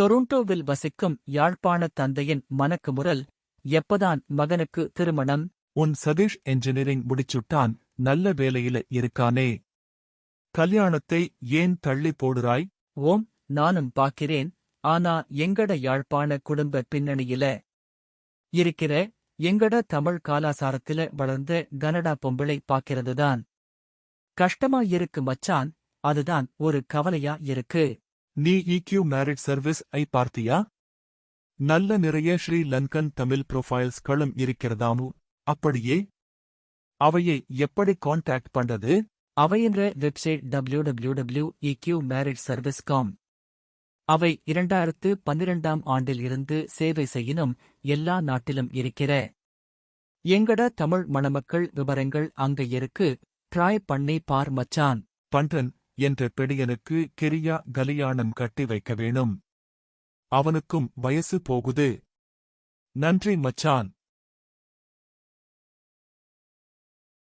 டொரண்டோவில் வசிக்கும் யாழ்ப்பாணத் தந்தையின் மனக்குமுறல் எப்பதான் மகனுக்கு திருமணம்? உன் சதீஷ் என்ஜினியரிங் முடிச்சுட்டான் நல்ல வேலையில இருக்கானே. கல்யாணத்தை ஏன் தள்ளி போடுறாய்? ஓம் நானும் பாக்கிறேன் ஆனா எங்கட யாழ்ப்பாண குடும்ப பின்னணியில இருக்கிற எங்கட தமிழ் காலாசாரத்தில வளர்ந்த கனடா பொம்பிளை பாக்கிறதுதான் கஷ்டமா இருக்கு மச்சான் அதுதான் ஒரு கவலையா இருக்கு. நீ இக்யூ மேரிட் சர்வீஸ் ஐ பார்த்தியா? நல்ல நிறைய ஸ்ரீ லங்கன் தமிழ் ப்ரொஃபைல்ஸ்களும் இருக்கிறதாமு. அப்படியே? அவையை எப்படி கான்டாக்ட் பண்றது? அவையின்ற website W W W EQ merit service com அவை இரண்டாயிரத்து பன்னிரெண்டாம் ஆண்டில் இருந்து சேவை செய்யினும் எல்லா நாட்டிலும் இருக்கிற. எங்கட தமிழ் மணமக்கள் விவரங்கள் அங்க இருக்கு. ட்ராய் பண்ணி பார் மச்சான். பண்டன் என்ற பெடியனுக்கு கெரியா கலியாணம் கட்டி வைக்க வேணும் அவனுக்கும் வயசு போகுது. நன்றி மச்சான்.